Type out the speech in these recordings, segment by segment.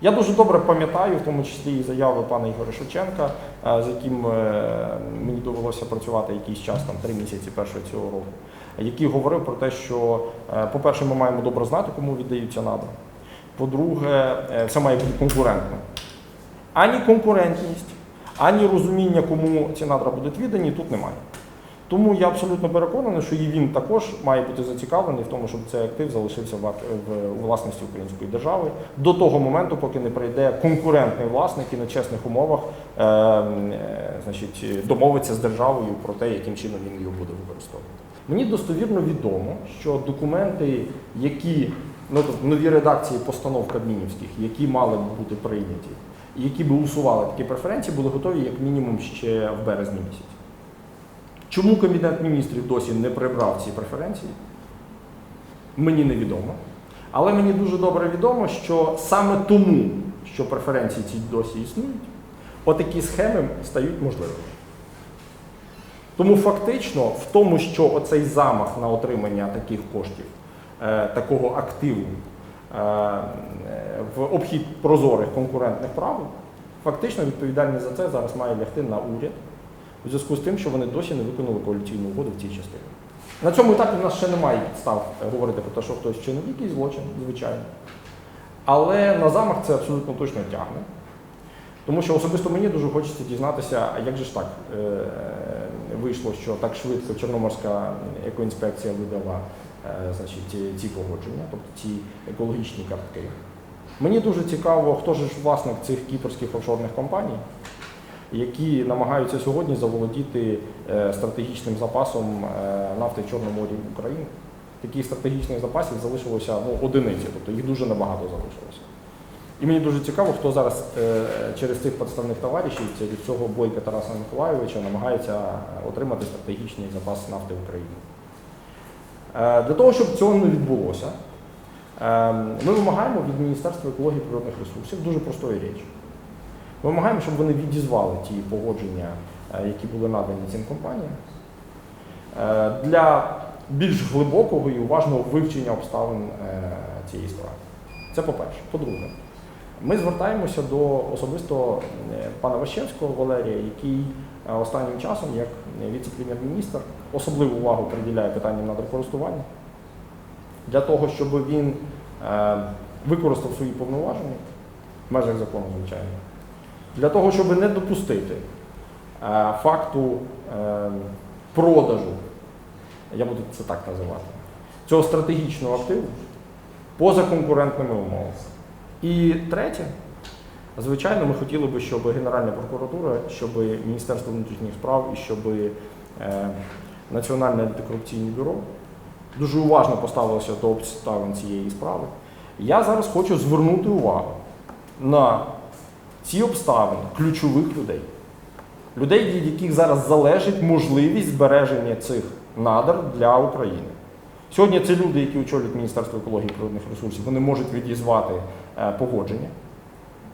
Я дуже добре пам'ятаю, в тому числі і заяви пана Ігоря Шевченка, е, з яким е, мені довелося працювати якийсь час, там три місяці першого цього року, який говорив про те, що, е, по-перше, ми маємо добре знати, кому віддаються надра. По-друге, е, все має бути конкурентно. Ані конкурентність, ані розуміння, кому ці надра будуть віддані, тут немає. Тому я абсолютно переконаний, що і він також має бути зацікавлений в тому, щоб цей актив залишився в, власності української держави до того моменту, поки не прийде конкурентний власник і на чесних умовах е, е, значить, домовиться з державою про те, яким чином він його буде використовувати. Мені достовірно відомо, що документи, які ну, тобто нові редакції постанов кабмінівських, які мали б бути прийняті, які б усували такі преференції, були готові як мінімум ще в березні місяці. Чому Кабінет міністрів досі не прибрав ці преференції? Мені невідомо. Але мені дуже добре відомо, що саме тому, що преференції ці досі існують, отакі схеми стають можливими. Тому фактично в тому, що оцей замах на отримання таких коштів, е, такого активу е, в обхід прозорих конкурентних правил, фактично відповідальність за це зараз має лягти на уряд у зв'язку з тим, що вони досі не виконали коаліційну угоду в цій частині. На цьому етапі в нас ще немає підстав е, говорити про те, що хтось вчинив якийсь злочин, звичайно. Але на замах це абсолютно точно тягне. Тому що особисто мені дуже хочеться дізнатися, як же ж так е, вийшло, що так швидко Чорноморська екоінспекція видала е, значить, ці- ці погодження, тобто ці екологічні картки. Мені дуже цікаво, хто ж власник цих кіпрських офшорних компаній, які намагаються сьогодні заволодіти е, стратегічним запасом е, нафти в Чорному морі України. Таких стратегічних запасів залишилося ну, одиниці, тобто їх дуже небагато залишилося. І мені дуже цікаво, хто зараз е, через цих підставних товаришів, через цього бойка Тараса Миколайовича, намагається отримати стратегічний запас нафти в Україні. Для того, щоб цього не відбулося, е, ми вимагаємо від Міністерства екології і природних ресурсів дуже простої речі. Вимагаємо, щоб вони відізвали ті погодження, е, які були надані цим компаніям, е, для більш глибокого і уважного вивчення обставин е, цієї справи. Це по-перше. По-друге, ми звертаємося до особисто пана Ващевського Валерія, який останнім часом, як віце-прем'єр-міністр, особливу увагу приділяє питанням надрокористування, для того, щоб він використав свої повноваження в межах закону, звичайно, для того, щоб не допустити е, факту е, продажу, я буду це так називати, цього стратегічного активу поза конкурентними умовами. І третє, звичайно, ми хотіли би, щоб Генеральна прокуратура, щоб Міністерство внутрішніх справ і щоб е, Національне антикорупційне бюро дуже уважно поставилося до обставин цієї справи. Я зараз хочу звернути увагу на ці обставини ключових людей. Людей, від яких зараз залежить можливість збереження цих надр для України. Сьогодні це люди, які очолюють Міністерство екології і природних ресурсів, вони можуть відізвати е, погодження.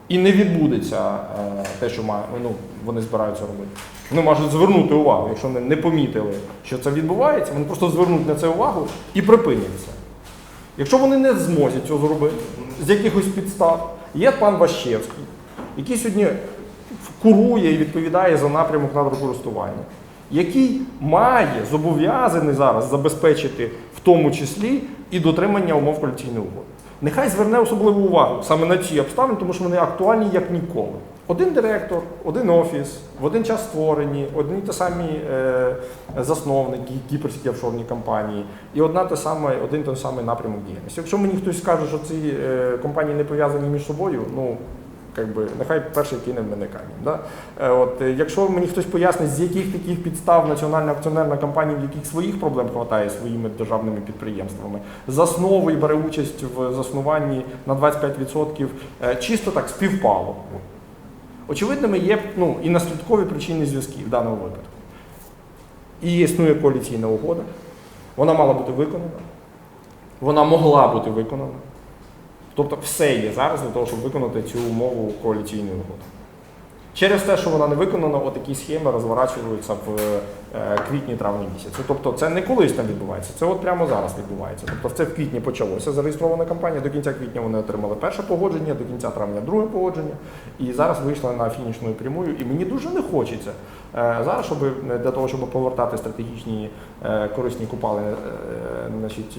І не відбудеться е, те, що має, ну, вони збираються робити. Вони можуть звернути увагу, якщо вони не помітили, що це відбувається, вони просто звернуть на це увагу і припинять це. Якщо вони не зможуть цього зробити з якихось підстав, є пан Ващевський, який сьогодні курує і відповідає за напрямок надрокористування, який має зобов'язаний зараз забезпечити в тому числі і дотримання умов коаліційної угоди. Нехай зверне особливу увагу саме на ці обставини, тому що вони актуальні як ніколи. Один директор, один офіс, в один час створені, одні ті самі е, засновники, кіпрські офшорні компанії, і одна те саме, один той самий напрямок діяльності. Якщо мені хтось скаже, що ці е, компанії не пов'язані між собою, ну как би, нехай перший кине в мене камінь. Да? Е, От, е, якщо мені хтось пояснить, з яких таких підстав національна акціонерна компанія, в яких своїх проблем хватає своїми державними підприємствами, засновує бере участь в заснуванні на 25%, е, чисто так співпало. Очевидними є ну, і наслідкові причини зв'язки в даному випадку. І існує коаліційна угода, вона мала бути виконана, вона могла бути виконана. Тобто все є зараз для того, щоб виконати цю умову коаліційної угоди. Через те, що вона не виконана, отакі схеми розворачуються в е, квітні-травні місяці. Тобто це не колись там відбувається, це от прямо зараз відбувається. Тобто це в квітні почалося зареєстрована кампанія. До кінця квітня вони отримали перше погодження, до кінця травня друге погодження. І зараз вийшли на фінішну прямую. І мені дуже не хочеться е, зараз, щоб е, для того, щоб повертати стратегічні корисні купали значить,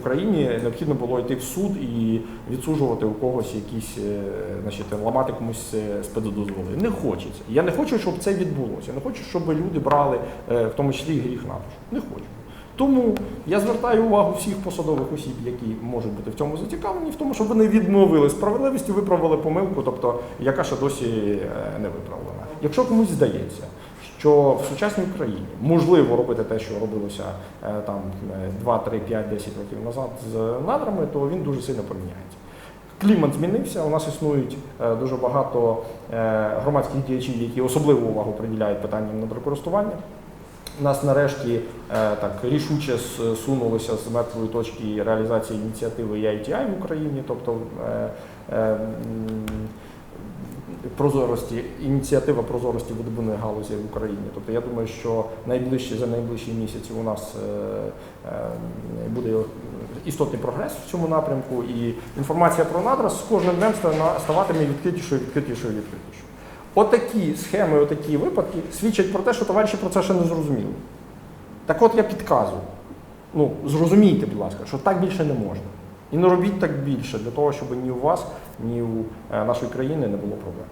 Україні, необхідно було йти в суд і відсуджувати у когось якісь, е, значить, ламати комусь е, спецдозволи. Не хочеться. Я не хочу, щоб це відбулося. Я не хочу, щоб люди брали, е, в тому числі і гріх на душу. Не хочу. Тому я звертаю увагу всіх посадових осіб, які можуть бути в цьому зацікавлені, в тому, щоб вони відмовили справедливості, виправили помилку, тобто яка ще досі не виправлена. Якщо комусь здається, що в сучасній Україні можливо робити те, що робилося е, там е, 2, 3, 5, 10 років назад з надрами, то він дуже сильно поміняється. Клімат змінився. У нас існують е, дуже багато е, громадських діячів, які особливу увагу приділяють питанням надрокористування. Нас нарешті так рішуче сунулося з мертвої точки реалізації ініціативи EITI в Україні, тобто прозорості, ініціатива прозорості видобувної галузі в Україні. Тобто я думаю, що найближчі за найближчі місяці у нас е, е, буде істотний прогрес в цьому напрямку, і інформація про надра з кожним днем ставатиме відкритішою, відкритішою, відкритішою. Отакі схеми, отакі випадки свідчать про те, що товариші про це ще не зрозуміли. Так от я підказую. Ну, зрозумійте, будь ласка, що так більше не можна. І не робіть так більше для того, щоб ні у вас, ні у е, нашої країни не було проблем.